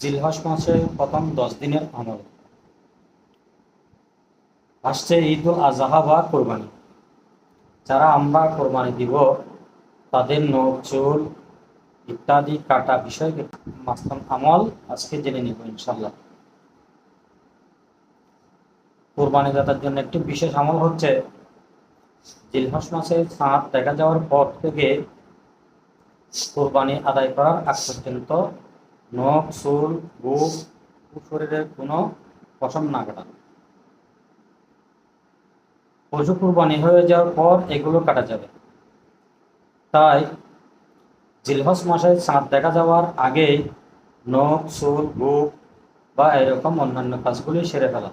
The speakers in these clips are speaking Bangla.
জিলহজ মাসে প্রথম দশ দিনের আমল। আসছে ঈদ উল আজহা বা কোরবানি। যারা আমরা কোরবানি দিব, তাদের নখ, চুল ইত্যাদি কাটা বিষয় মাস্তান আমল আজকে জেনে নিব ইনশাল্লাহ কোরবানি দাতার জন্য একটি বিশেষ আমল হচ্ছে, জিলহস মাসে চাঁদ দেখা যাওয়ার পর থেকে কোরবানি আদায় করার আগ পর্যন্ত নখ চুল বুক শরীরের কোনো পশম না কাটা পশু কুরবানি হয়ে যাওয়ার পর এগুলো কাটা যাবে। তাই জিলহস মাসে চাঁদ দেখা যাওয়ার আগেই নখ চুল বুক বা এরকম অন্যান্য কাজগুলি সেরে ফেলা।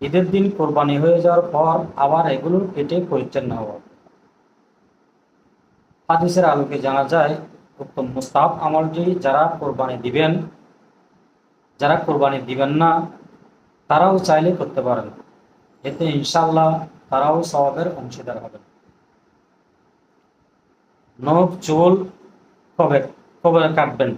ঈদের দিন কোরবানি হয়ে যাওয়ার পর আবার এগুলো কেটে পরিচ্ছন্ন হওয়া। হাদিসের আলোকে জানা যায় উত্তম মুস্তাব আমলটি যারা কোরবানি দিবেন, যারা কোরবানি দিবেন না, তারাও চাইলে করতে পারেন। এতে ইনশাল্লাহ তারাও স্বভাবের অংশীদার হবেন। নখ, চুল, কবে কবে কাটবেন?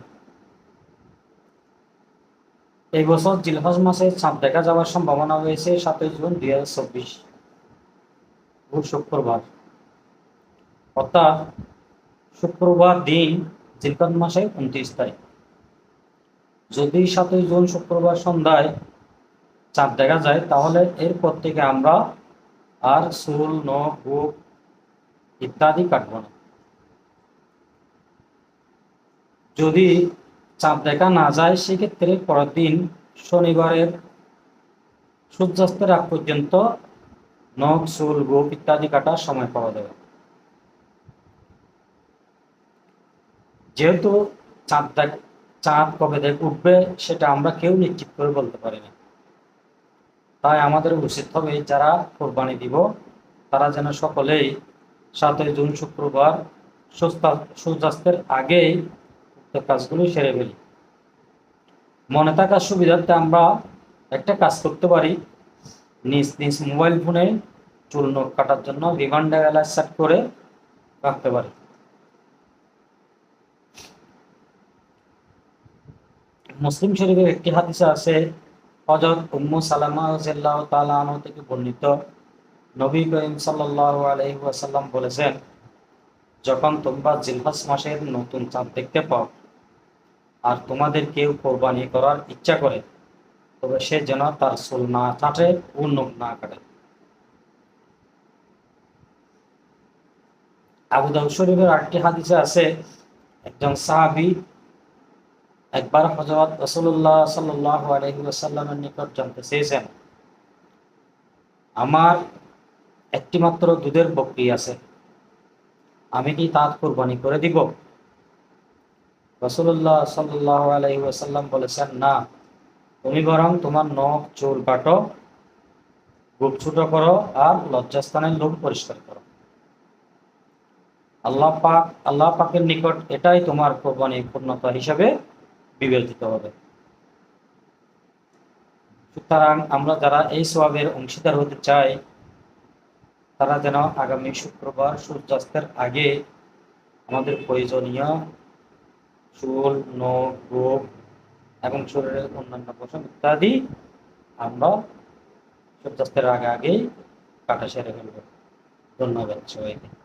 এই বছর জিলহজ মাসে চাঁদ দেখা যাওয়ার সম্ভাবনা রয়েছে সাতই জুন দুই হাজার চব্বিশ, শুক্রবার। অর্থাৎ শুক্রবার দিন জিলকদ মাসে উনত্রিশ তারিখ। যদি সাতই জুন শুক্রবার সন্ধ্যায় চাঁদ দেখা যায়, তাহলে এরপর থেকে আমরা আর চুল নখ, বুক ইত্যাদি কাটব না। যদি চাঁদ দেখা না যায়, সেক্ষেত্রে পরের দিন শনিবারের সূর্যাস্তের আগ পর্যন্ত নখ চুল গোপ ইত্যাদি কাটার সময় পাওয়া যাবে। যেহেতু চাঁদ দেখ, চাঁদ কবে দেখ, উঠবে সেটা আমরা কেউ নিশ্চিত করে বলতে পারি না। তাই আমাদের উচিত হবে যারা কোরবানি দিব, তারা যেন সকলেই সাতই জুন শুক্রবার সূর্যাস্তের আগেই কাজগুলো সেরে ফেলি। মনে থাকার সুবিধার্থে আমরা একটা কাজ করতে পারি। নিজ নিজ মোবাইল ফোনে চুল কাটার জন্য রিমান্ডার অ্যালার্ট সেট করে রাখতে পারি। মুসলিম শরীফের একটি হাদিসে আছে হজরত উম্মু সালামা রাদিয়াল্লাহু তাআলা আনহু থেকে বর্ণিত। নবী করিম সাল্লাল্লাহু আলাইহি ওয়াসাল্লাম বলেছেন, যখন তোমরা জিলহজ মাসের নতুন চাঁদ দেখতে পাও আর তোমাদের কেউ কোরবানি করার ইচ্ছা করে, তবে সে যেন তার চুল না কাটে ও নখ না কাটে। আবু দাউদ শরীফের আরেকটি হাদিসে আছে, একজন সাহাবী একবার হজরত রসুল্লাহ সাল্লাহ আলহিসাল্লামের নিকট জানতে চেয়েছেন, আমার একটি মাত্র দুধের বকরি আছে, আমি কি তাঁত কোরবানি করে দিব? রসুল্লাহ সাল্লাহ আলহি ওয়াসাল্লাম বলেছেন, না, তুমি বরং তোমার নখ, চুল কাটো বুক ছোট করো আর লজ্জাস্থানের লোক পরিষ্কার করো। আল্লাহ পাক, আল্লাহ পাকের নিকট এটাই তোমার কোরবানি পূর্ণতা হিসাবে বিবেচিত হবে। সুতরাং আমরা যারা এই সবাবের অংশীদার হতে চাই, তারা যেন আগামী শুক্রবার সূর্যাস্তের আগে আমাদের প্রয়োজনীয় চুল, নখ, রোগ এবং শরীরের অন্যান্য পোষণ ইত্যাদি আমরা সূর্যাস্তের আগে আগেই কাটা সেরে ফেলব। ধন্যবাদ সবাইকে।